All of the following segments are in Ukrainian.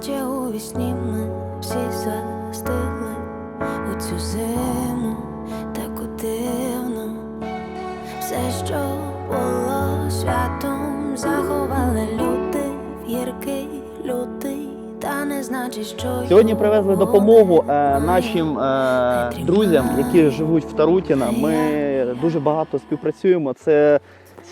наче у вісні ми всі застигли у цю зиму таку дивну. Все, що було святом, заховали люди гіркий лютий, та не значить, що Сьогодні привезли допомогу е, нашим е, друзям, які живуть в Тарутіна. Ми дуже багато співпрацюємо. Це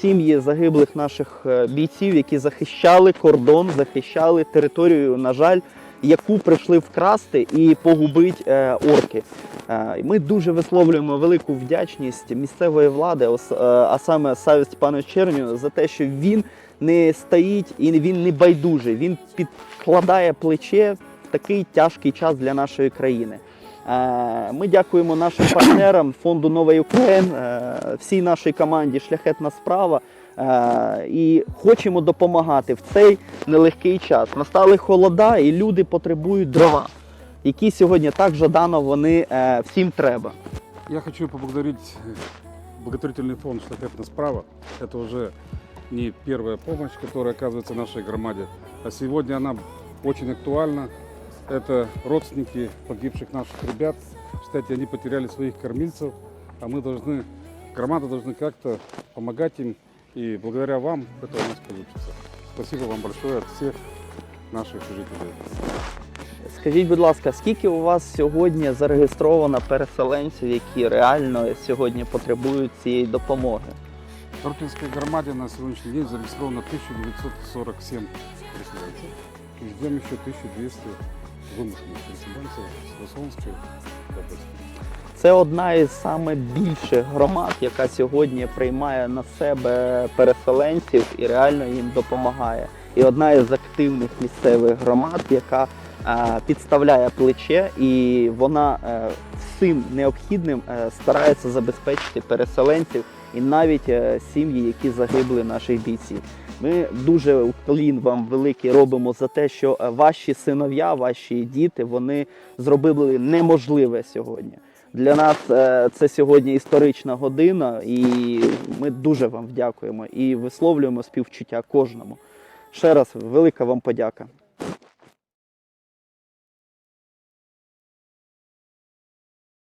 сім'ї загиблих наших е, бійців, які захищали кордон, захищали територію, на жаль, яку прийшли вкрасти і погубити е, орки. Е, Ми дуже висловлюємо велику вдячність місцевої влади, а саме Савість пану Черню, за те, що він не стоїть і він не байдужий. Він підкладає плече в такий тяжкий час для нашої країни. Е, Ми дякуємо нашим партнерам фонду Нова Україн, е, всій нашій команді Шляхетна справа. е, І хочемо допомагати в цей нелегкий час. Настали холода, і люди потребують дрова, які сьогодні так жадано вони е, всім треба. Я хочу поблагодарить э, благотворительный фонд «Штафетная справа». Это уже не первая помощь, которая оказывается нашей громаде, а сегодня она очень актуальна. Это родственники погибших наших ребят. Кстати, они потеряли своих кормильцев, а мы должны, громада должны как-то помогать им. И благодаря вам это у нас получится. Спасибо вам большое от всех наших жителей. Скажіть, будь ласка, скільки у вас сьогодні зареєстровано переселенців, які реально сьогодні потребують цієї допомоги? В Торкинской громаде на сегодняшний день зарегистрировано 1947 переселенцев. И ждем еще 1200 вымышленных переселенцев с Херсонской области. Це одна із саме більших громад, яка сьогодні приймає на себе переселенців і реально їм допомагає. І одна із активних місцевих громад, яка е, підставляє плече, і вона всім необхідним е, старається забезпечити переселенців і навіть е, сім'ї, які загибли наших бійців. Ми дуже уклін вам великий робимо за те, що е, ваші синов'я, ваші діти, вони зробили неможливе сьогодні. Для нас це сьогодні історична година, і ми дуже вам дякуємо і висловлюємо співчуття кожному. Ще раз велика вам подяка.